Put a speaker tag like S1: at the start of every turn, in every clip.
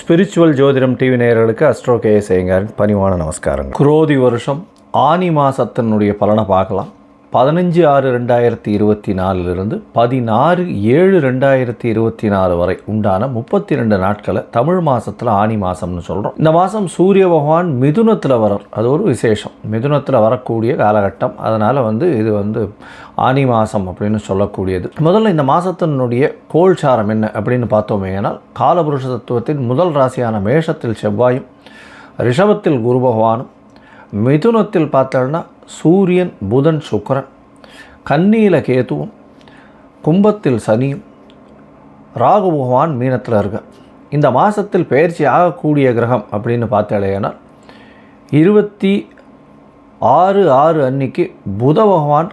S1: Spiritual ஜோதிடம் TV நேயர்களுக்கு astro K சேங்கரின் பணிவான நமஸ்காரங்கள் குரோதி வருஷம் ஆனி மாசத்தினுடைய பலனை பார்க்கலாம் பதினஞ்சு ஆறு ரெண்டாயிரத்தி இருபத்தி நாலுலேருந்து பதினாறு ஏழு ரெண்டாயிரத்தி இருபத்தி நாலு வரை உண்டான முப்பத்தி ரெண்டு நாட்களை தமிழ் மாதத்தில் ஆனி மாதம்னு சொல்கிறோம் இந்த மாதம் சூரிய பகவான் மிதுனத்தில் வரார் அது ஒரு விசேஷம். மிதுனத்தில் வரக்கூடிய காலகட்டம். அதனால் வந்து இது வந்து ஆனி மாதம் அப்படின்னு சொல்லக்கூடியது. முதல்ல இந்த மாதத்தினுடைய கோல்சாரம் என்ன அப்படின்னு பார்த்தோமேனால் காலபுருஷ தத்துவத்தின் முதல் ராசியான மேஷத்தில் செவ்வாயும் ரிஷபத்தில் குரு பகவானும் மிதுனத்தில் பார்த்தோன்னா சூரியன் புதன் சுக்கரன் கன்னியில் கேதுவும் கும்பத்தில் சனியும் ராகு பகவான் மீனத்தில் இருக்க. இந்த மாதத்தில் பயிற்சி ஆகக்கூடிய கிரகம் அப்படின்னு பார்த்தாலேனா இருபத்தி ஆறு ஆறு அன்னைக்கு புத பகவான்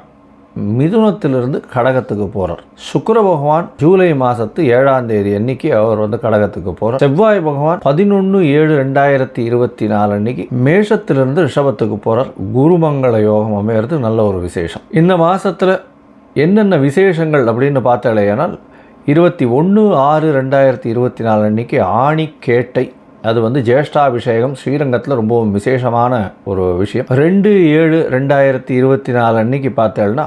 S1: மிதுனத்திலிருந்து கடகத்துக்கு போகிறார் சுக்கர பகவான் ஜூலை மாதத்து ஏழாம் தேதி அன்னைக்கு அவர் வந்து கடகத்துக்கு போகிறார் செவ்வாய் பகவான் பதினொன்று ஏழு ரெண்டாயிரத்தி இருபத்தி நாலு அன்னைக்கு மேஷத்திலிருந்து ரிஷபத்துக்கு போகிறார் குருமங்கள யோகம் அமையிறது நல்ல ஒரு விசேஷம். இந்த மாதத்தில் என்னென்ன விசேஷங்கள் அப்படின்னு பார்த்தாலேயானால் இருபத்தி ஒன்று ஆறு ரெண்டாயிரத்தி இருபத்தி நாலு அன்னைக்கு ஆணிக்கேட்டை அது வந்து ஜேஷ்டாபிஷேகம் ஸ்ரீரங்கத்தில் ரொம்பவும் விசேஷமான ஒரு விஷயம். ரெண்டு ஏழு ரெண்டாயிரத்தி இருபத்தி நாலு அன்னைக்கு பார்த்தேன்னா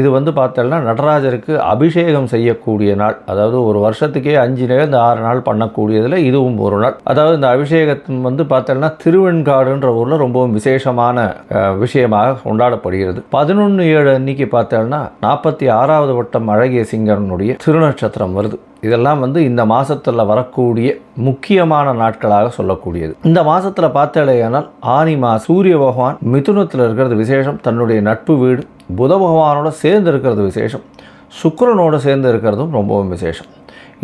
S1: இது வந்து பார்த்தோம்னா நடராஜருக்கு அபிஷேகம் செய்யக்கூடிய நாள். அதாவது ஒரு வருஷத்துக்கே அஞ்சு நேரம் ஆறு நாள் பண்ணக்கூடியதில் இதுவும் ஒரு நாள். அதாவது இந்த அபிஷேகத்தின் வந்து பார்த்தோம்னா திருவெண்காடுன்ற ஊரில் ரொம்பவும் விசேஷமான விஷயமாக கொண்டாடப்படுகிறது. பதினொன்று ஏழு அன்னைக்கு பார்த்தோம்னா நாற்பத்தி ஆறாவது வட்டம் அழகிய சிங்கனுடைய திருநட்சத்திரம் வருது. இதெல்லாம் வந்து இந்த மாதத்தில் வரக்கூடிய முக்கியமான நாட்களாக சொல்லக்கூடியது. இந்த மாதத்தில் பார்த்தாலேயானால் ஆனி மா சூரிய பகவான் மிதுனத்தில் இருக்கிறது விசேஷம் தன்னுடைய நட்பு வீடு புத பகவானோட சேர்ந்து இருக்கிறது விசேஷம் சுக்கரனோடு சேர்ந்து இருக்கிறதும் ரொம்பவும் விசேஷம்.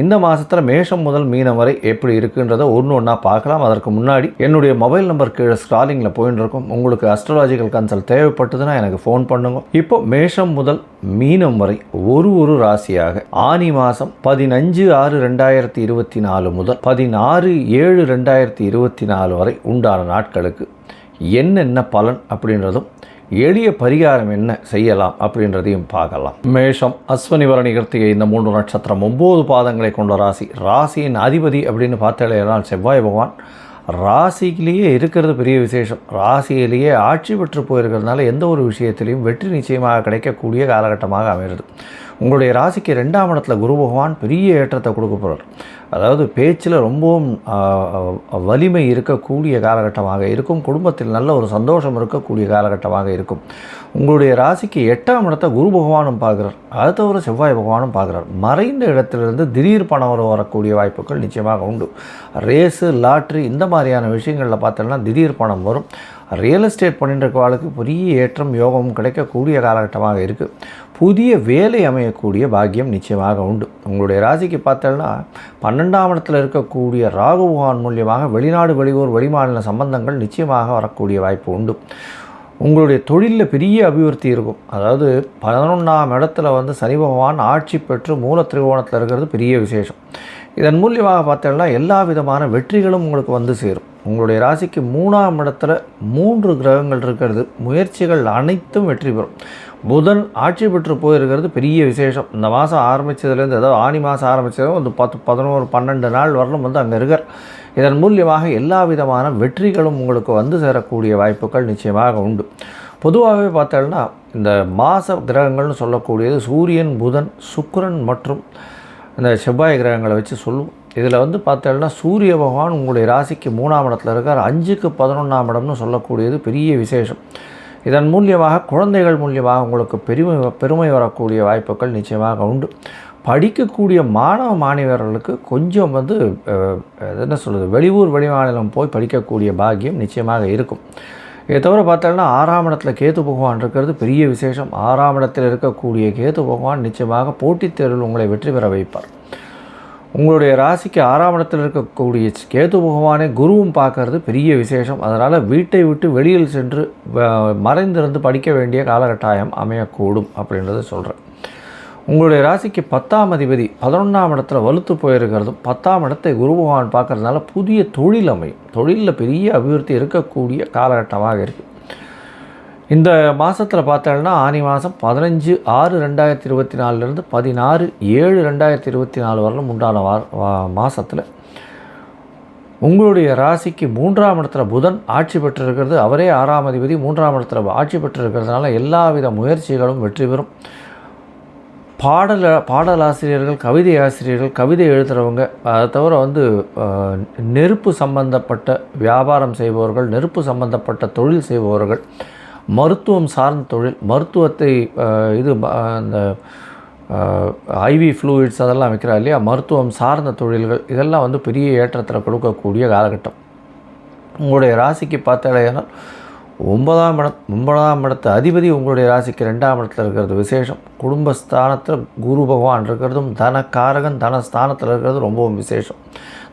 S1: இந்த மாதத்தில் மேஷம் முதல் மீனம் வரை எப்படி இருக்குன்றதை ஒன்று ஒன்றா பார்க்கலாம். அதற்கு முன்னாடி என்னுடைய மொபைல் நம்பர் கீழே ஸ்க்ராலிங்கில் போயின்னு இருக்கும் உங்களுக்கு அஸ்ட்ராலாஜிக்கல் கன்சல்ட் தேவைப்பட்டதுன்னா எனக்கு ஃபோன் பண்ணுங்க. இப்போ மேஷம் முதல் மீனம் வரை ஒரு ஒரு ராசியாக ஆனி மாதம் பதினஞ்சு ஆறு ரெண்டாயிரத்தி இருபத்தி நாலு முதல் பதினாறு ஏழு ரெண்டாயிரத்தி இருபத்தி நாலு வரை உண்டான நாட்களுக்கு என்னென்ன பலன் அப்படின்றதும் எளிய பரிகாரம் என்ன செய்யலாம் அப்படின்றதையும் பார்க்கலாம். மேஷம் அஸ்வனி வரணி கிருத்திகை இந்த மூன்று நட்சத்திரம் ஒம்பது பாதங்களை கொண்ட ராசி. ராசியின் அதிபதி அப்படின்னு பார்த்தாலேனால் செவ்வாய் பகவான். ராசியிலேயே இருக்கிறது பெரிய விசேஷம். ராசியிலேயே ஆட்சி பெற்று போயிருக்கிறதுனால எந்த ஒரு விஷயத்திலையும் வெற்றி நிச்சயமாக கிடைக்கக்கூடிய காலகட்டமாக அமைகிறது. உங்களுடைய ராசிக்கு ரெண்டாம் இடத்துல குரு பகவான் பெரிய ஏற்றத்தை கொடுக்க போகிறார் அதாவது பேச்சில் ரொம்பவும் வலிமை இருக்கக்கூடிய காலகட்டமாக இருக்கும். குடும்பத்தில் நல்ல ஒரு சந்தோஷம் இருக்கக்கூடிய காலகட்டமாக இருக்கும். உங்களுடைய ராசிக்கு எட்டாம் இடத்தை குரு பகவானும் பார்க்குறார். அடுத்த ஒரு செவ்வாய் பகவானும் பார்க்குறார். மறைந்த இடத்திலிருந்து திடீர் பணம் வர வரக்கூடிய வாய்ப்புகள் நிச்சயமாக உண்டு. ரேஸு லாட்ரி இந்த மாதிரியான விஷயங்களில் பார்த்தோம்னா திடீர் பணம் வரும். ரியல் எஸ்டேட் பண்ணிட்டு இருக்கவாளுக்கு பெரிய ஏற்றம் யோகமும் கிடைக்கக்கூடிய காலகட்டமாக இருக்குது புதிய வேலை அமையக்கூடிய பாக்கியம் நிச்சயமாக உண்டு. உங்களுடைய ராசிக்கு பார்த்தோம்னா பன்னெண்டாம் இடத்தில் இருக்கக்கூடிய ராகுபகவான் மூலியமாக வெளிநாடு வெளியூர் வெளிமாநில சம்பந்தங்கள் நிச்சயமாக வரக்கூடிய வாய்ப்பு உண்டு. உங்களுடைய தொழிலில் பெரிய அபிவிருத்தி இருக்கும். அதாவது பதினொன்றாம் இடத்துல வந்து சனி பகவான் ஆட்சி பெற்று மூல திரிகோணத்தில் இருக்கிறது பெரிய விசேஷம். இதன் மூலியமாக பார்த்தோம்னா எல்லா விதமான வெற்றிகளும் உங்களுக்கு வந்து சேரும். உங்களுடைய ராசிக்கு மூணாம் இடத்துல மூன்று கிரகங்கள் இருக்கிறது. முயற்சிகள் அனைத்தும் வெற்றி பெறும். புதன் ஆட்சி பெற்று போயிருக்கிறது பெரிய விசேஷம். இந்த மாதம் ஆரம்பித்ததுலேருந்து ஏதாவது ஆணி மாதம் ஆரம்பித்ததும் வந்து பத்து பதினோரு பன்னெண்டு நாள் வரலும் வந்து அங்கே இருக்கார். இதன் மூலியமாக எல்லா விதமான வெற்றிகளும் உங்களுக்கு வந்து சேரக்கூடிய வாய்ப்புகள் நிச்சயமாக உண்டு. பொதுவாகவே பார்த்தோம்னா இந்த மாத கிரகங்கள்னு சொல்லக்கூடியது சூரியன் புதன் சுக்கரன் மற்றும் இந்த செவ்வாய் கிரகங்களை வச்சு சொல்லுவோம். இதில் வந்து பார்த்தோம்னா சூரிய பகவான் உங்களுடைய ராசிக்கு மூணாம் இடத்துல இருக்கார். அஞ்சுக்கு பதினொன்றாம் இடம்னு சொல்லக்கூடியது பெரிய விசேஷம். இதன் மூலியமாக குழந்தைகள் மூலியமாக உங்களுக்கு பெருமை பெருமை வரக்கூடிய வாய்ப்புகள் நிச்சயமாக உண்டு. படிக்கக்கூடிய மாணவ மாணவர்களுக்கு கொஞ்சம் வந்து என்ன சொல்கிறது வெளியூர் வெளிமாநிலம் போய் படிக்கக்கூடிய பாக்கியம் நிச்சயமாக இருக்கும். இதை தவிர பார்த்தோம்னா ஆறாம் இடத்துல கேத்து பகவான் இருக்கிறது பெரிய விசேஷம். ஆறாம் இடத்தில் இருக்கக்கூடிய கேத்து பகவான் நிச்சயமாக போட்டித் தேர்வில் உங்களை வெற்றி பெற வைப்பார். உங்களுடைய ராசிக்கு ஆறாம் இடத்தில் இருக்கக்கூடிய கேது பகவானை குருவும் பார்க்கறது பெரிய விசேஷம். அதனால் வீட்டை விட்டு வெளியில் சென்று வ- மறைந்திருந்து படிக்க வேண்டிய காலகட்டாயம் அமையக்கூடும் அப்படின்றத சொல்கிறேன் உங்களுடைய ராசிக்கு பத்தாம் அதிபதி பதினொன்றாம் இடத்துல வலுத்து போயிருக்கிறதும் பத்தாம் இடத்தை குரு பகவான் பார்க்கறதுனால புதிய தொழில் அமையும். தொழிலில் பெரிய அபிவிருத்தி இருக்கக்கூடிய காலகட்டமாக இருக்குது இந்த மாதத்தில் பார்த்தோம்னா ஆனி மாதம் பதினஞ்சு ஆறு ரெண்டாயிரத்தி இருபத்தி நாலுலேருந்து பதினாறு ஏழு ரெண்டாயிரத்தி இருபத்தி நாலு வரலும் உண்டான வா மாதத்தில் உங்களுடைய ராசிக்கு மூன்றாம் இடத்துல புதன் ஆட்சி பெற்றிருக்கிறது. அவரே ஆறாம் அதிபதி மூன்றாம் இடத்துல ஆட்சி பெற்றிருக்கிறதுனால எல்லாவித முயற்சிகளும் வெற்றி பெறும். பாடல பாடலாசிரியர்கள் கவிதை ஆசிரியர்கள் கவிதை எழுதுகிறவங்க அதை தவிர வந்து நெருப்பு சம்பந்தப்பட்ட வியாபாரம் செய்பவர்கள் நெருப்பு சம்பந்தப்பட்ட தொழில் செய்பவர்கள் மருத்துவம் சார்ந்த தொழில் மருத்துவத்தை இது அந்த ஐவி ஃப்ளூயிட்ஸ் அதெல்லாம் வைக்கிறா இல்லையா? மருத்துவம் சார்ந்த தொழில்கள் இதெல்லாம் வந்து பெரிய ஏற்றத்தில் கொடுக்கக்கூடிய காலகட்டம். உங்களுடைய ராசிக்கு பார்த்தாலேயானால் ஒன்பதாம் இடம் ஒன்பதாம் இடத்து அதிபதி உங்களுடைய ராசிக்கு ரெண்டாம் இடத்துல இருக்கிறது விசேஷம். குடும்பஸ்தானத்தில் குரு பகவான் இருக்கிறதும் தனக்காரகன் தனஸ்தானத்தில் இருக்கிறது ரொம்பவும் விசேஷம்.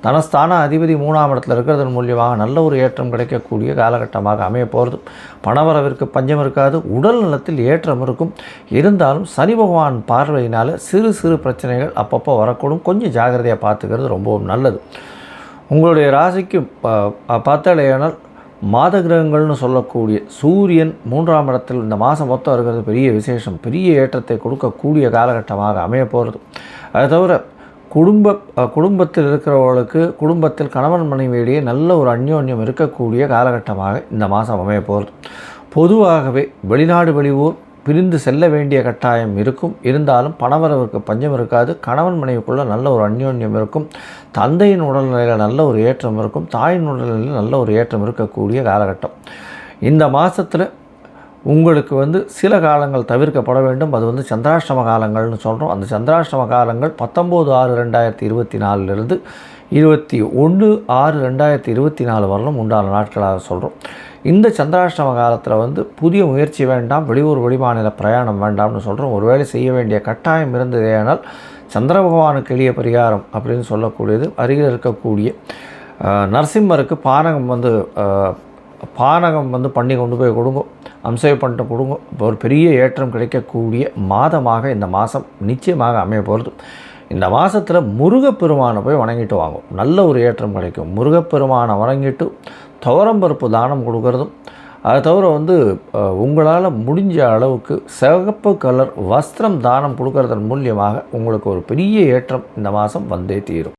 S1: தனஸ்தான அதிபதி மூணாம் இடத்துல இருக்கிறதன் மூலியமாக நல்ல ஒரு ஏற்றம் கிடைக்கக்கூடிய காலகட்டமாக அமைய போகிறது. பணவரவிற்கு பஞ்சம் இருக்காது உடல் நலத்தில் ஏற்றம் இருக்கும். இருந்தாலும் சனி பகவான் பார்வையினால் சிறு சிறு பிரச்சனைகள் அப்பப்போ வரக்கூடும். கொஞ்சம் ஜாகிரதையாக பார்த்துக்கிறது ரொம்பவும் நல்லது. உங்களுடைய ராசிக்கு ப- பார்த்தாலேயானால் மாத கிரகங்கள்னு சொல்லக்கூடிய சூரியன் மூன்றாம் இடத்தில் இந்த மாதம் மொத்தம் இருக்கிறது பெரிய விசேஷம். பெரிய ஏற்றத்தை கொடுக்கக்கூடிய காலகட்டமாக அமைய போகிறது. அதை தவிர குடும்ப குடும்பத்தில் இருக்கிறவர்களுக்கு குடும்பத்தில் கணவன் மனைவியிடையே நல்ல ஒரு அந்யோன்யம் இருக்கக்கூடிய காலகட்டமாக இந்த மாதம் அமைய போகிறது. பொதுவாகவே வெளிநாடு வெளியூர் பிரிந்து செல்ல வேண்டிய கட்டாயம் இருக்கும். இருந்தாலும் பணவரவுக்கு பஞ்சம் இருக்காது. கணவன் மனைவிக்குள்ளே நல்ல ஒரு அந்யோன்யம் இருக்கும். தந்தையின் உடல்நிலையில் நல்ல ஒரு ஏற்றம் இருக்கும். தாயின் உடல்நிலையில் நல்ல ஒரு ஏற்றம் இருக்கக்கூடிய காலகட்டம். இந்த மாதத்தில் உங்களுக்கு வந்து சில காலங்கள் தவிர்க்கப்பட வேண்டும். அது வந்து சந்திராஷ்டம காலங்கள்னு சொல்கிறோம் அந்த சந்திராஷ்டம காலங்கள் பத்தொம்போது ஆறு ரெண்டாயிரத்தி இருபத்தி நாலுலேருந்து இருபத்தி ஒன்று ஆறு ரெண்டாயிரத்தி இருபத்தி நாலு வரலும் உண்டான நாட்களாக சொல்கிறோம் இந்த சந்திராஷ்டம காலத்தில் வந்து புதிய முயற்சி வேண்டாம் வெளியூர் வெளிமாநில பிரயாணம் வேண்டாம்னு சொல்கிறோம் ஒருவேளை செய்ய வேண்டிய கட்டாயம் இருந்ததேயானால் சந்திர பகவானுக்கு எளிய பரிகாரம் அப்படின்னு சொல்லக்கூடியது அருகில் இருக்கக்கூடிய நரசிம்மருக்கு பானகம் வந்து பானகம் வந்து பண்ணி கொண்டு போய் கொடுங்க அம்சை பண்ணிட்டு கொடுங்க. இப்போ ஒரு பெரிய ஏற்றம் கிடைக்கக்கூடிய மாதமாக இந்த மாதம் நிச்சயமாக அமைய போகிறது இந்த மாதத்தில் முருகப்பெருமானை போய் வணங்கிட்டு வாங்கும் நல்ல ஒரு ஏற்றம் கிடைக்கும். முருகப்பெருமானை வணங்கிட்டு துவரம்பருப்பு தானம் கொடுக்கறதும் அதை தவிர வந்து உங்களால் முடிஞ்ச அளவுக்கு சிவப்பு கலர் வஸ்திரம் தானம் கொடுக்கறதன் மூலியமாக உங்களுக்கு ஒரு பெரிய ஏற்றம் இந்த மாதம் வந்தே தீரும்.